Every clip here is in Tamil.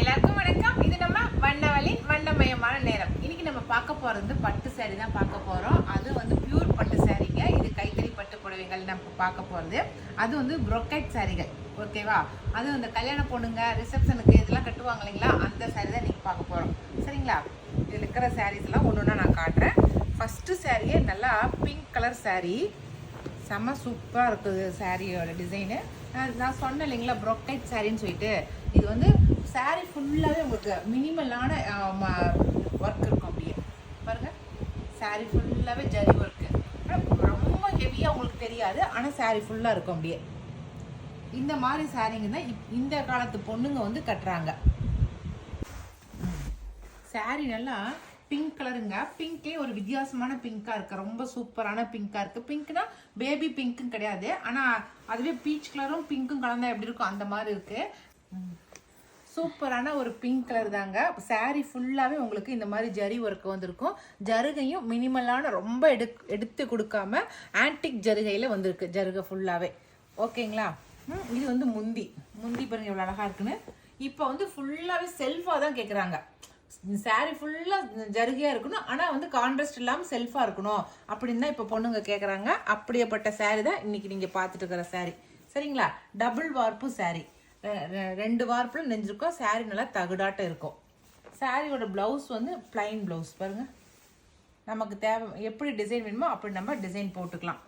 எல்லாருக்கும் வணக்கம். இது நம்ம வண்ணவழி வண்ணமயமான நேரம். இன்னைக்கு நம்ம பார்க்க போறது பட்டு சாரி தான் பார்க்க போறோம். அது வந்து பியூர் பட்டு சாரிங்க இது கைத்தறி பட்டு புடவைகள் நம்ம பார்க்க போறது. அது வந்து brocade சாரிகள் ஓகேவா அது அந்த கல்யாண பொண்ணுங்க ரிசப்ஷனுக்கு இதெல்லாம் கட்டுவாங்க இல்லைங்களா? அந்த சாரி தான் இன்னைக்கு பார்க்க போறோம். சரிங்களா? இதில் இருக்கிற sarees எல்லாம் ஒன்று ஒன்றா நான் காட்டுறேன். ஃபஸ்ட்டு சாரியே நல்லா பிங்க் கலர் சாரீ செம்ம சூப்பராக இருக்குது சாரியோட டிசைனு நான் சொன்னேன் இல்லைங்களா ப்ரொக்டைட் சாரின்னு சொல்லிட்டு. இது வந்து சாரி ஃபுல்லாகவே உங்களுக்கு மினிமலான ஒர்க் இருக்கும் அப்படியே. பாருங்கள் சாரி ஃபுல்லாகவே ஜரி ஒர்க்கு ரொம்ப ஹெவியாக உங்களுக்கு தெரியாது ஆனால் சாரி ஃபுல்லாக இருக்கும் அப்படியே. இந்த மாதிரி சாரீங்க தான் இப்- இந்த காலத்து பொண்ணுங்க வந்து கட்டுறாங்க. சாரி நல்லா பிங்க் கலருங்க பிங்க்லேயே ஒரு வித்தியாசமான பிங்காக இருக்குது ரொம்ப சூப்பரான பிங்காக இருக்குது பிங்க்னா பேபி பிங்க்கும் கிடையாது. ஆனால் அதுவே பீச் கலரும் பிங்க்கும் கலந்தா எப்படி இருக்கும் அந்த மாதிரி இருக்குது சூப்பரான ஒரு பிங்க் கலர் தாங்க. சாரீ ஃபுல்லாகவே உங்களுக்கு இந்த மாதிரி ஜரி ஒர்க் வந்திருக்கும். ஜருகையும் மினிமலான ரொம்ப எடு எடுத்து கொடுக்காம ஆன்டிக் ஜருகையில் வந்திருக்கு. ஜருகை ஃபுல்லாகவே ஓகேங்களா? ம், இது வந்து முந்தி. முந்தி பாருங்க எவ்வளோ அழகாக இருக்குன்னு. இப்போ வந்து ஃபுல்லாகவே செல்ஃபாக தான் கேட்குறாங்க சாரீ ஃபுல்லாக ஜருகையாக இருக்கணும். ஆனால் வந்து கான்ட்ராஸ்ட் இல்லாமல் செல்ஃபாக இருக்கணும். அப்படின்னு தான் இப்போ பொண்ணுங்க கேட்குறாங்க அப்படியேப்பட்ட சாரீ தான் இன்றைக்கி நீங்கள் பார்த்துட்டு இருக்கிற சாரீ சரிங்களா? டபுள் வார்ப்பு சாரீ ரெ- ரெ- ரெண்டு வார்ப்பில் நெஞ்சிருக்கோம். சாரீ நல்லா தகுடாட்டம் இருக்கும். சாரியோட ப்ளவுஸ் வந்து ப்ளைன் ப்ளவுஸ் பாருங்கள் நமக்கு தேவை எப்படி டிசைன் வேணுமோ அப்படி நம்ம டிசைன் போட்டுக்கலாம்.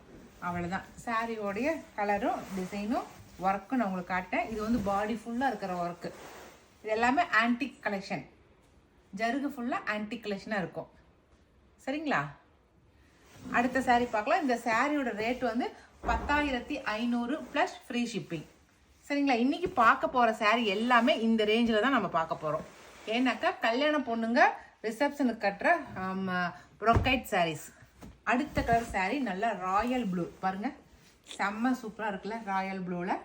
அவ்வளோதான் சாரியோடைய கலரும் டிசைனும் ஒர்க்கும் நான் உங்களுக்கு காட்டேன் இது வந்து பாடி ஃபுல்லாக இருக்கிற ஒர்க்கு இது எல்லாமே ஆன்டிக் கலெக்ஷன் ஜருகு ஃபுல்லாக ஆன்டி கலெக்ஷனாக இருக்கும். சரிங்களா? அடுத்த சாரீ பார்க்கலாம். இந்த சாரியோட ரேட் வந்து பத்தாயிரத்தி ஐநூறு ப்ளஸ் ஃப்ரீ ஷிப்பிங் சரிங்களா? இன்னைக்கு பார்க்க போகிற சாரீ எல்லாமே இந்த ரேஞ்சில் தான் நம்ம பார்க்க போகிறோம் ஏன்னாக்கா கல்யாண பொண்ணுங்க ரிசப்ஷனுக்கு கட்டுற ப்ரொக்கைட் சாரீஸ் அடுத்த கலர் சாரீ நல்லா ராயல் ப்ளூ பாருங்கள் செம்ம சூப்பராக இருக்குல்ல ராயல் ப்ளூவில்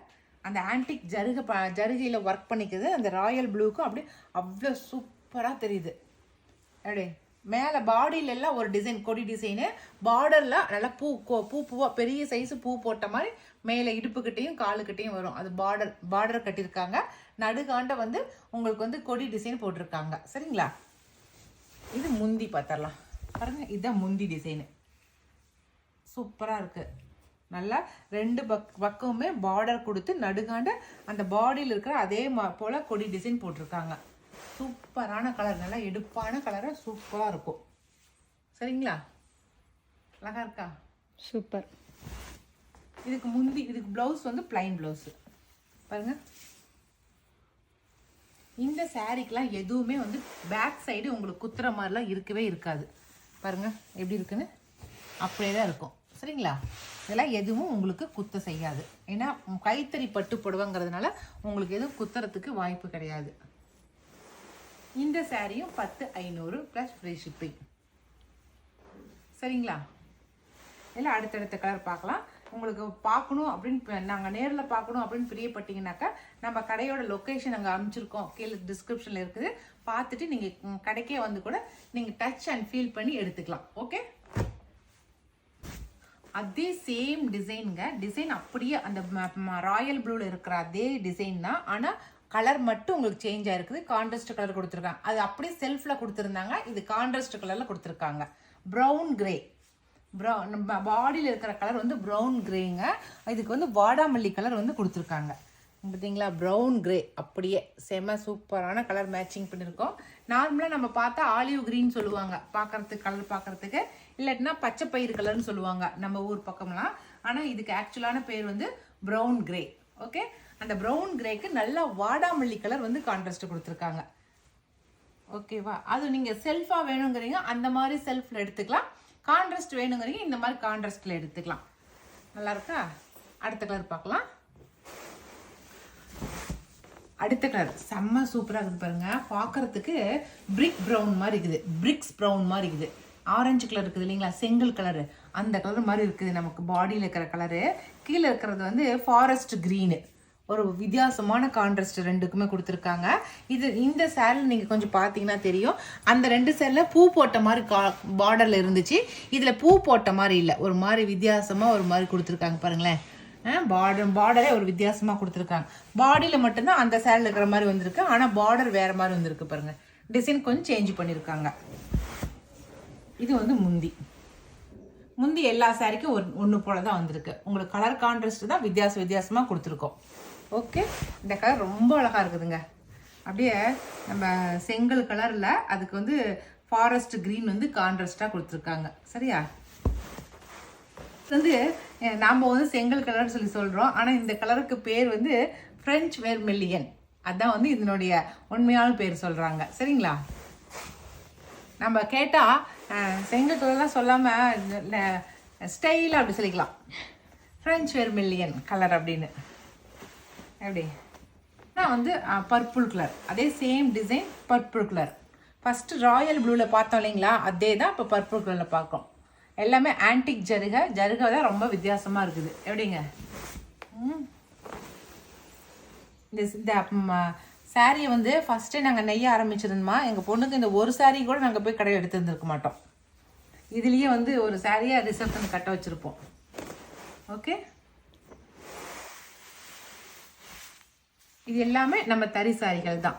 அந்த ஆன்டிக் ஜருக ப ஜருகையில் ஒர்க் பண்ணிக்குது. அந்த ராயல் ப்ளூக்கும் அப்படியே அவ்வளோ சூப்பராக தெரியுது. அப்படியே மேலே பாடியில எல்லாம் ஒரு டிசைன் கொடி டிசைனு பார்டரில் நல்லா பூ பூ பூவாக பெரிய சைஸு பூ போட்ட மாதிரி மேலே இடுப்புக்கிட்டேயும் காலுக்கிட்டேயும் வரும். அது பார்டர் பார்டர் கட்டியிருக்காங்க. நடுகாண்ட வந்து உங்களுக்கு வந்து கொடி டிசைன் போட்டிருக்காங்க. சரிங்களா? இது முந்தி பார்த்துடலாம். பாருங்க இதுதான் முந்தி டிசைனு சூப்பராக இருக்குது நல்லா ரெண்டு பக் பக்கமுமே பார்டர் கொடுத்து நடுகாண்ட அந்த பாடியில் இருக்கிற அதே மா போல் கொடி டிசைன் போட்டிருக்காங்க. சூப்பரான கலர் நல்லா எடுப்பான கலராக சூப்பராக இருக்கும். சரிங்களா? அழகா இருக்கா? சூப்பர். இதுக்கு முந்தி இதுக்கு ப்ளவுஸ் வந்து பிளைன் ப்ளவுஸு பாருங்க. இந்த சாரீக்கெலாம் எதுவுமே வந்து பேக் சைடு உங்களுக்கு குத்துற மாதிரிலாம் இருக்கவே இருக்காது. பாருங்க எப்படி இருக்குன்னு? அப்படியே தான் இருக்கும். சரிங்களா? இதெல்லாம் எதுவும் உங்களுக்கு குத்த செய்யாது. ஏன்னா கைத்தறி பட்டு புடவைங்கிறதுனால உங்களுக்கு எதுவும் குத்துறதுக்கு வாய்ப்பு கிடையாது. இந்த சாரியும் பத்து ஐநூறு ப்ளஸ் ஃப்ரீ ஷிப்பிங் சரிங்களா? இல்லை அடுத்தடுத்த கலர் பார்க்கலாம். உங்களுக்கு பார்க்கணும் அப்படின்னு நாங்கள் நேரில் பார்க்கணும் அப்படின்னு பிரியப்பட்டீங்கன்னாக்கா நம்ம கடையோட லொக்கேஷன் அங்கே அனுப்பிச்சிருக்கோம் கீழே டிஸ்கிரிப்ஷனில் இருக்குது. பார்த்துட்டு நீங்கள் கடைக்கே வந்து கூட நீங்கள் டச் அண்ட் ஃபீல் பண்ணி எடுத்துக்கலாம். ஓகே அதே சேம் டிசைனுங்க டிசைன் அப்படியே அந்த ராயல் ப்ளூவில் இருக்கிற அதே டிசைன் தான். ஆனால் கலர் மட்டும் உங்களுக்கு சேஞ்ச் ஆயிருக்குது. கான்ட்ராஸ்ட் கலர் கொடுத்துருக்காங்க. அது அப்படியே செல்ஃபில் கொடுத்துருந்தாங்க. இது கான்ட்ராஸ்ட் கலரில் கொடுத்துருக்காங்க. ப்ரௌன் கிரே ப்ரௌன் நம்ம பாடியில் இருக்கிற கலர் வந்து ப்ரௌன் கிரேங்க இதுக்கு வந்து வாடாமல்லி கலர் வந்து கொடுத்துருக்காங்க. பார்த்தீங்களா? ப்ரௌன் கிரே அப்படியே செம சூப்பரான கலர் மேட்சிங் பண்ணியிருக்கோம் நார்மலாக நம்ம பார்த்தா ஆலிவ் க்ரீன் சொல்லுவாங்க. பார்க்கறதுக்கு கலர் பார்க்கறதுக்கு. இல்லாட்டினா பச்சை பயிறு கலர்னு சொல்லுவாங்க நம்ம ஊர் பக்கம்லாம். ஆனால் இதுக்கு ஆக்சுவலான பேர் வந்து ப்ரௌன் கிரே ஓகே? அந்த ப்ரௌன் கிரேக்கு நல்லா வாடாமல்லி கலர் வந்து கான்ட்ராஸ்ட் கொடுத்துருக்காங்க. ஓகேவா அது நீங்கள் செல்ஃபாக வேணுங்கிறீங்க அந்த மாதிரி செல்ஃபில் எடுத்துக்கலாம். கான்ட்ராஸ்ட் வேணுங்கிறீங்க இந்த மாதிரி கான்ட்ராஸ்டில் எடுத்துக்கலாம். நல்லா இருக்கா? அடுத்த கலர் பார்க்கலாம். அடுத்த கலர் செம்ம சூப்பராக இருக்குது பாருங்க. பார்க்கறதுக்கு பிரிக் ப்ரௌன் மாதிரி இருக்குது. பிரிக்ஸ் ப்ரௌன் மாதிரி இருக்குது. ஆரஞ்சு கலர் இருக்குது இல்லைங்களா? செங்கல் கலரு அந்த கலர் மாதிரி இருக்குது நமக்கு பாடியில் இருக்கிற கலரு கீழே இருக்கிறது வந்து ஃபாரஸ்ட் க்ரீனு ஒரு வித்தியாசமான கான்ட்ராஸ்ட் ரெண்டுக்குமே கொடுத்துருக்காங்க. இது இந்த சேரீ நீங்கள் கொஞ்சம் பார்த்தீங்கன்னா தெரியும். அந்த ரெண்டு சேரில் பூ போட்ட மாதிரி கா பார்டரில் இருந்துச்சு. இதில் பூ போட்ட மாதிரி இல்லை. ஒரு மாதிரி வித்தியாசமாக ஒரு மாதிரி கொடுத்துருக்காங்க பாருங்களேன். பார்டர் பார்டரே ஒரு வித்தியாசமாக கொடுத்துருக்காங்க. பாடியில் மட்டும்தான் அந்த சேரில் இருக்கிற மாதிரி வந்திருக்கு. ஆனால் பார்டர் வேறு மாதிரி வந்திருக்கு பாருங்கள் டிசைன் கொஞ்சம் சேஞ்ச் பண்ணியிருக்காங்க இது வந்து முந்தி. முந்தி எல்லா சாரிக்கும் ஒரு ஒன்று போல தான் வந்திருக்கு. உங்களுக்கு கலர் கான்ட்ராஸ்ட் தான் வித்தியாச வித்தியாசமாக கொடுத்துருக்கோம். ஓகே இந்த கலர் ரொம்ப அழகாக இருக்குதுங்க. அப்படியே நம்ம செங்கல் கலரில் அதுக்கு வந்து ஃபாரஸ்ட் க்ரீன் வந்து கான்ட்ராஸ்டாக கொடுத்துருக்காங்க. சரியா? வந்து நாம் வந்து செங்கல் கலர் சொல்லி சொல்கிறோம் ஆனால் இந்த கலருக்கு பேர் வந்து ஃப்ரெஞ்ச் வெர்மில்லியன் அதான் வந்து இதனுடைய உண்மையான பேர் சொல்கிறாங்க சரிங்களா? நம்ம கேட்டால் செங்கல் கலர்லாம் சொல்லாமல் ஸ்டைலாக அப்படி சொல்லிக்கலாம். ஃப்ரெஞ்ச் வெர்மில்லியன் கலர் அப்படின்னு. எப்படி? நான் வந்து பர்பிள் கலர் அதே same design purple colour first royal ப்ளூவில் பார்த்தோம் இல்லைங்களா? அதே தான் இப்போ பர்பிள் கலரில் பார்க்குறோம். எல்லாமே ஆன்டிக் ஜருகை. ஜருகை தான் ரொம்ப வித்தியாசமாக இருக்குது. எப்படிங்க? ம். இந்த சாரியை வந்து ஃபஸ்ட்டே நாங்கள் நெய்ய ஆரம்பிச்சிருந்தோமா எங்கள் பொண்ணுக்கு இந்த ஒரு சாரீ கூட நாங்கள் போய் கடையில் எடுத்துருந்துருக்க மாட்டோம். இதுலேயே வந்து ஒரு சாரியை ரிசப்ஷன் கட்ட வச்சுருப்போம். ஓகே இது எல்லாமே நம்ம தறி சாரிகள் தான்.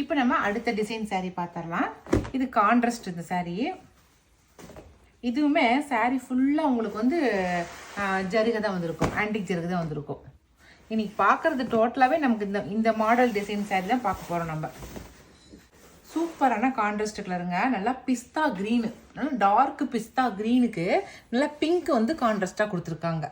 இப்போ நம்ம அடுத்த டிசைன் சாரீ பார்த்துடலாம். இது கான்ட்ராஸ்ட் இந்த சாரீ இதுவுமே சாரீ ஃபுல்லாக உங்களுக்கு வந்து ஜருகை தான் வந்திருக்கும். ஆன்டிக் ஜருகை தான் வந்திருக்கும். இன்னைக்கு பார்க்குறது டோட்டலாகவே நமக்கு இந்த இந்த மாடல் டிசைன் saree தான் பார்க்க போகிறோம் நம்ம. சூப்பரான கான்ட்ராஸ்ட் கலருங்க நல்லா பிஸ்தா க்ரீனு நல்லா டார்க் பிஸ்தா க்ரீனுக்கு நல்லா பிங்க் வந்து கான்ட்ராஸ்டாக கொடுத்துருக்காங்க.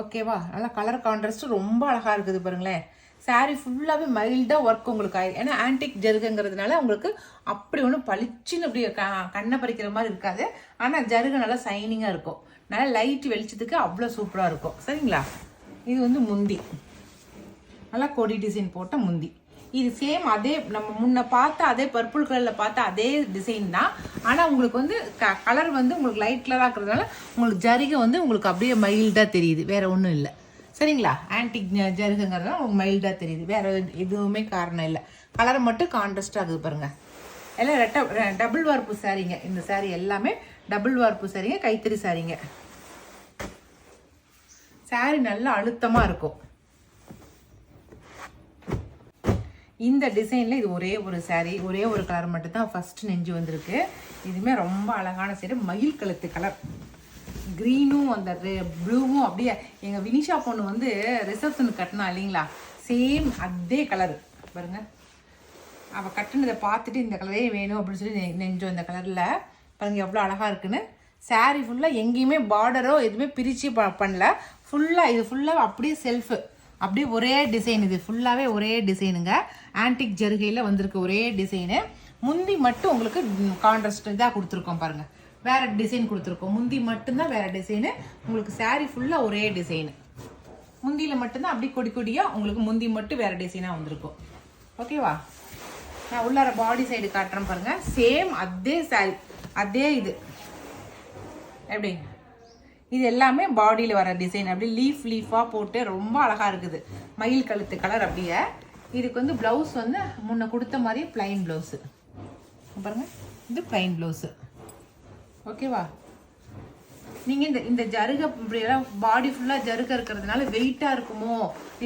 ஓகேவா நல்லா கலர் கான்ட்ராஸ்ட் ரொம்ப அழகாக இருக்குது பாருங்களேன். சாரீ ஃபுல்லாகவே மைல்டாக ஒர்க் உங்களுக்கு ஆயிரு ஏன்னா ஆன்டிக் ஜருகுங்கிறதுனால உங்களுக்கு அப்படி ஒன்றும் பளிச்சுன்னு அப்படி க கண்ணை பறிக்கிற மாதிரி இருக்காது. ஆனால் ஜருகு நல்லா சைனிங்காக இருக்கும். நல்லா லைட் வெளிச்சத்துக்கு அவ்வளோ சூப்பராக இருக்கும். சரிங்களா? இது வந்து முந்தி. நல்லா கொடி டிசைன் போட்ட முந்தி. இது சேம் அதே நம்ம முன்ன பார்த்த அதே பர்பிள் கலரில் பார்த்த அதே டிசைன் தான். ஆனால் உங்களுக்கு வந்து க கலர் வந்து உங்களுக்கு லைட் கலராக இருக்கிறதுனால உங்களுக்கு ஜரிகை வந்து உங்களுக்கு அப்படியே மைல்டாக தெரியுது. வேறு ஒன்றும் இல்லை. சரிங்களா? ஆன்டிக் ஜருகுங்கிறதுனால உங்களுக்கு மைல்டாக தெரியுது. வேறு எதுவுமே காரணம் இல்லை. கலர் மட்டும் கான்ட்ரஸ்ட் ஆகுது பாருங்கள் எல்லாம் ரெட்ட டபுள் வார்ப்பு சாரீங்க இந்த saree எல்லாமே டபுள் வார்ப்பு சாரீங்க கைத்தறி சாரீங்க சாரி நல்லா அழுத்தமாக இருக்கும். இந்த டிசைனில் இது ஒரே ஒரு saree ஒரே ஒரு கலர் மட்டும்தான் தான் நெஞ்சு வந்திருக்கு. இதுவுமே ரொம்ப அழகான சைடு மயில் கழுத்து கலர் க்ரீனும் அந்த ப்ளூவும் அப்படியே எங்கள் வினிஷா பொண்ணு வந்து ரிசப்ஷனுக்கு கட்டினா இல்லைங்களா? சேம் அதே கலர் பாருங்க. அவள் கட்டினதை பார்த்துட்டு இந்த கலரே வேணும் அப்படின்னு சொல்லி நெ- நெஞ்சோம் இந்த கலரில் பாருங்க எவ்வளோ அழகாக இருக்குன்னு. Saree ஃபுல்லாக எங்கேயுமே பார்டரோ எதுவுமே பிரித்து ப பண்ணல. ஃபுல்லாக இது ஃபுல்லாக அப்படியே செல்ஃபு அப்படியே ஒரே டிசைன் இது. ஃபுல்லாகவே ஒரே டிசைனுங்க ஆன்டிக் ஜருகையில் வந்திருக்கு ஒரே டிசைனு முந்தி மட்டும் உங்களுக்கு கான்ட்ராஸ்ட் இதாக கொடுத்துருக்கோம் பாருங்கள் வேறு டிசைன் கொடுத்துருக்கோம். முந்தி மட்டும்தான் வேறு டிசைனு உங்களுக்கு சாரீ ஃபுல்லாக ஒரே டிசைனு முந்தியில் மட்டும்தான் அப்படி கொடி கொடியாக உங்களுக்கு முந்தி மட்டும் வேறு டிசைனாக வந்திருக்கும். ஓகேவா நான் உள்ளார பாடி சைடு காட்டுறேன் பாருங்கள் சேம் அதே saree. அதே இது. எப்படி இது எல்லாமே பாடியில் வர டிசைன் அப்படி லீஃப் லீஃபாக போட்டு ரொம்ப அழகாக இருக்குது. மயில் கழுத்து கலர் அப்படியே. இதுக்கு வந்து ப்ளவுஸ் வந்து முன்ன கொடுத்த மாதிரி ப்ளைன் ப்ளவுஸு பாருங்க. இது ப்ளைன் ப்ளவுஸு ஓகேவா நீங்கள் இந்த இந்த ஜருகை இப்படியெல்லாம் பாடி ஃபுல்லாக ஜருகை இருக்கிறதுனால வெயிட்டாக இருக்குமோ?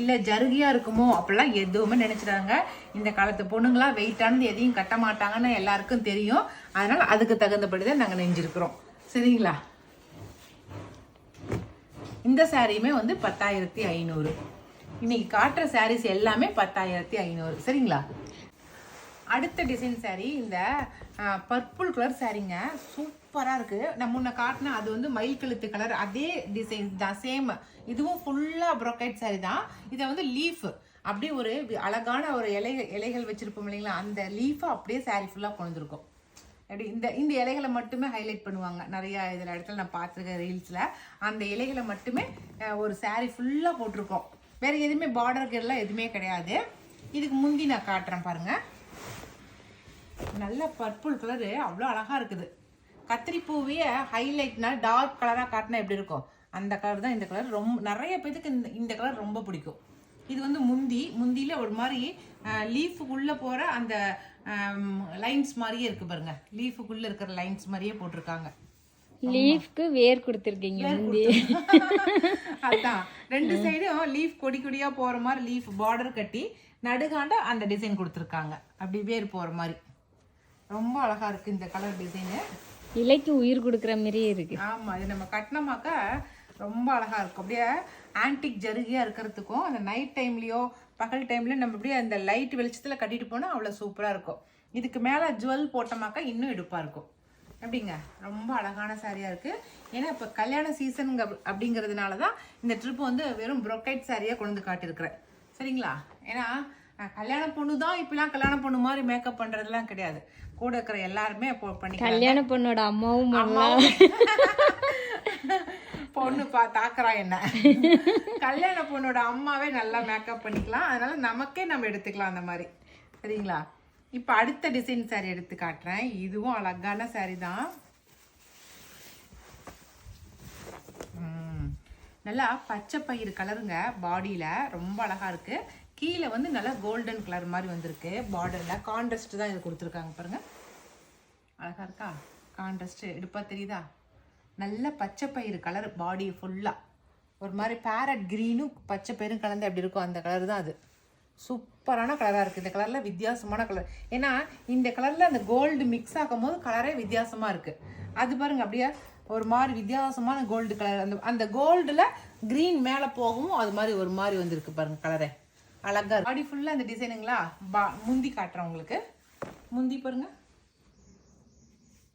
இல்லை ஜருகியாக இருக்குமோ? அப்படிலாம் எதுவுமே நினச்சிடாங்க இந்த காலத்து பொண்ணுங்களாம் வெயிட்டானது எதையும் கட்ட மாட்டாங்கன்னு எல்லாருக்கும் தெரியும். அதனால் அதுக்கு தகுந்தபடி தான் நாங்கள் நெஞ்சிருக்கிறோம். சரிங்களா? இந்த சாரியுமே வந்து பத்தாயிரத்தி ஐநூறு. இன்னைக்கு காட்டுற சாரீஸ் எல்லாமே பத்தாயிரத்தி ஐநூறு. சரிங்களா? அடுத்த டிசைன் சாரீ இந்த பர்பிள் கலர் சாரீங்க சூப்பராக இருக்குது நான் முன்ன காட்டினா அது வந்து மயில் கழுத்து கலர் அதே டிசைன் தான் சேம் இதுவும் ஃபுல்லாக ப்ரொக்கைட் சாரீ தான். இதை வந்து லீஃப் அப்படியே ஒரு அழகான ஒரு இலை இலைகள் வச்சுருப்போம் இல்லைங்களா? அந்த லீஃபை அப்படியே சாரீ ஃபுல்லாக கொண்டுருக்கும் அப்படி இந்த இந்த இலைகளை மட்டுமே ஹைலைட் பண்ணுவாங்க. நிறையா இதில் இடத்துல நான் பார்த்துருக்கேன் ரீல்ஸில் அந்த இலைகளை மட்டுமே ஒரு சாரீ ஃபுல்லாக போட்டிருக்கோம். வேறு எதுவுமே பார்டர் எதுவுமே கிடையாது. இதுக்கு முந்தி நான் காட்டுறேன் பாருங்கள் நல்ல பர்பிள் கலரு அவ்வளோ அழகாக இருக்குது. கத்திரிப்பூவையே ஹைலைட்னா டார்க் கலராக காட்டினா எப்படி இருக்கும்? அந்த கலர் தான் இந்த கலர் ரொம்ப நிறைய பேத்துக்கு இந்த இந்த கலர் ரொம்ப பிடிக்கும். இது வந்து முந்தி முந்தியில் ஒரு மாதிரி லீஃபுக்குள்ளே போகிற அந்த லைன்ஸ் மாதிரியே இருக்குது பாருங்க. லீஃபுக்குள்ளே இருக்கிற லைன்ஸ் மாதிரியே போட்டிருக்காங்க. லீஃப்க்கு வேர் கொடுத்துருக்கீங்க அதான். ரெண்டு சைடும் லீஃப் கொடி கொடியா போற மாதிரி லீஃப் பார்டர் கட்டி நடுகாண்ட அந்த டிசைன் கொடுத்துருக்காங்க. அப்படி வேர் போற மாதிரி. ரொம்ப அழகா இருக்கு இந்த கலர் டிசைனு இலைக்கு உயிர் கொடுக்குற மாதிரியே இருக்கு. ஆமா இது நம்ம கட்டினமாக்கா ரொம்ப அழகா இருக்கும். அப்படியே ஆன்டிக் ஜருகியா இருக்கிறதுக்கும் அந்த நைட் டைம்லயோ பகல் டைம்லயோ நம்ம அப்படியே அந்த லைட் வெளிச்சத்துல கட்டிட்டு போனா அவ்வளவு சூப்பரா இருக்கும். இதுக்கு மேல ஜுவல் போட்டோமாக்கா இன்னும் எடுப்பா இருக்கும். எப்படிங்க? ரொம்ப அழகான சாரியா இருக்கு. ஏன்னா இப்ப கல்யாண சீசன் அப்படிங்கிறதுனால தான் இந்த ட்ரிப் வந்து வெறும் ப்ரொக்கைட் சாரியா கொண்டு வந்து காட்டியிருக்கிறேன். சரிங்களா? ஏன்னா கல்யாண பொண்ணு தான் இப்பெல்லாம் கல்யாண பொண்ணு மாதிரி மேக்கப் பண்றதெல்லாம் கிடையாது. கூட இருக்கிற எல்லாருமே பண்ணிக்கலாம் கல்யாண பொண்ணோட அம்மாவும். அம்மாவும். பொண்ணு பா தாக்குறா என்ன? கல்யாண பொண்ணோட அம்மாவே நல்லா மேக்கப் பண்ணிக்கலாம். அதனால நமக்கே நம்ம எடுத்துக்கலாம் அந்த மாதிரி. சரிங்களா? இப்போ அடுத்த டிசைன் saree எடுத்து காட்டுறேன். இதுவும் அழகான saree தான். ம். நல்லா பச்சை பயிறு கலருங்க பாடியில் ரொம்ப அழகாக இருக்குது கீழே வந்து நல்லா கோல்டன் கலர் மாதிரி வந்திருக்கு. பார்டரில் கான்ட்ரஸ்ட் தான் இது கொடுத்துருக்காங்க பாருங்கள் அழகாக இருக்கா? கான்ட்ரஸ்ட்டு எடுப்பா தெரியுதா? நல்ல பச்சை பயிறு கலர் பாடி ஃபுல்லாக ஒரு மாதிரி பேரட் க்ரீனும் பச்சை பயிரும் கலந்து அப்படி இருக்கும். அந்த கலர் தான் அது. சூப்பரான கலராக இருக்குது இந்த கலரில் வித்தியாசமான கலர் ஏன்னா இந்த கலரில் அந்த கோல்டு மிக்ஸ் ஆகும் போது கலரே வித்தியாசமாக இருக்குது அது பாருங்க அப்படியே ஒரு மாதிரி வித்தியாசமான கோல்டு கலர் அந்த அந்த கோல்டில் க்ரீன் மேலே போகவும் அது மாதிரி ஒரு மாதிரி வந்திருக்கு பாருங்கள் கலரே அழகா பாடி ஃபுல்லாக அந்த டிசைனுங்களா பா முந்தி காட்டுறேன் உங்களுக்கு. முந்தி பாருங்கள்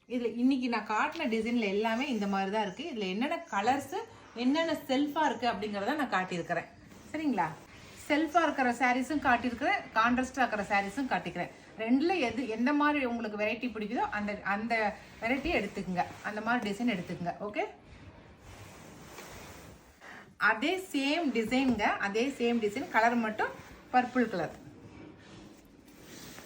இதில் இன்றைக்கி நான் காட்டின டிசைனில் எல்லாமே இந்த மாதிரி தான் இருக்குது இதில் என்னென்ன கலர்ஸு என்னென்ன செல்ஃபாக இருக்குது அப்படிங்கிறத நான் காட்டியிருக்கிறேன். சரிங்களா? செல்ஃபாக இருக்கிற சாரீஸும் காட்டியிருக்கிறேன். கான்ட்ரஸ்டாக இருக்கிற சாரீஸும் காட்டிக்கிறேன். ரெண்டில் எது எந்த மாதிரி உங்களுக்கு வெரைட்டி பிடிக்குதோ அந்த அந்த வெரைட்டியை எடுத்துக்கோங்க. அந்த மாதிரி டிசைன் எடுத்துக்கோங்க. ஓகே அதே சேம் டிசைனுங்க அதே சேம் டிசைன் கலர் மட்டும் பர்பிள் கலர்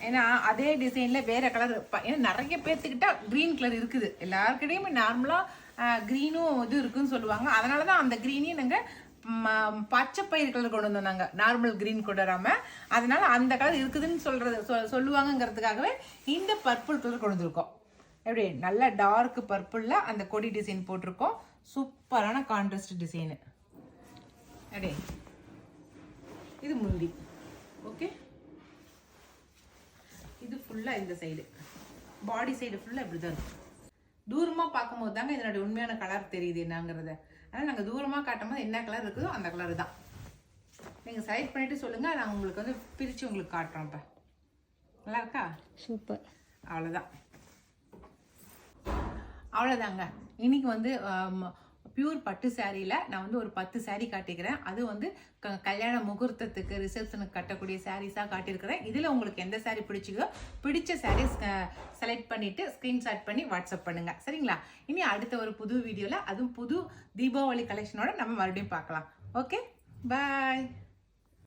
ஏன்னா அதே டிசைனில் வேறு கலர் ஏன்னா நிறைய பேர்த்துக்கிட்ட க்ரீன் கலர் இருக்குது. எல்லாருக்கிட்டையுமே நார்மலாக க்ரீனும் இது இருக்குன்னு சொல்லுவாங்க. அதனால தான் அந்த க்ரீனையும் நாங்கள் பச்சை பயிர் கலர் கொண்டு வந்தோம் நாங்கள் நார்மல் க்ரீன் கொண்டு வராமல் அதனால அந்த கலர் இருக்குதுன்னு சொல்கிறது சொ- சொல்லுவாங்கங்கிறதுக்காகவே இந்த பர்பிள் கலர் கொண்டு வந்திருக்கோம். எப்படி? நல்ல டார்க் பர்பிளில் அந்த கொடி டிசைன் போட்டிருக்கோம். சூப்பரான கான்ட்ராஸ்ட் டிசைனு அப்படியே இது முந்தி ஓகே ஃபுல்லாக இந்த சைடு பாடி சைடு ஃபுல்லாக இப்படி தான் இருக்கும். தூரமாக பார்க்கும்போது தாங்க இதனுடைய உண்மையான கலர் தெரியுது என்னங்கிறத. அதனால் நாங்கள் தூரமாக காட்டும் போது என்ன கலர் இருக்குதோ அந்த கலர் தான். நீங்கள் செலக்ட் பண்ணிட்டு சொல்லுங்கள் நான் உங்களுக்கு வந்து பிரித்து உங்களுக்கு காட்டுறோம் இப்போ. நல்லா இருக்கா? சூப்பர். அவ்வளோதான் அவ்வளோதாங்க இன்னைக்கு வந்து பியூர் பட்டு சாரியில் நான் வந்து ஒரு பத்து saree காட்டிக்கிறேன். அது வந்து க கல்யாண முகூர்த்தத்துக்கு ரிசப்ஷனுக்கு கட்டக்கூடிய சாரீஸாக காட்டியிருக்கிறேன். இதில் உங்களுக்கு எந்த saree பிடிச்சிக்கோ பிடிச்ச சாரீஸ் செலக்ட் பண்ணிவிட்டு ஸ்க்ரீன்ஷாட் பண்ணி வாட்ஸ்அப் பண்ணுங்கள் சரிங்களா? இனி அடுத்த ஒரு புது வீடியோவில் அதுவும் புது தீபாவளி கலெக்ஷனோட நம்ம மறுபடியும் பார்க்கலாம். Okay bye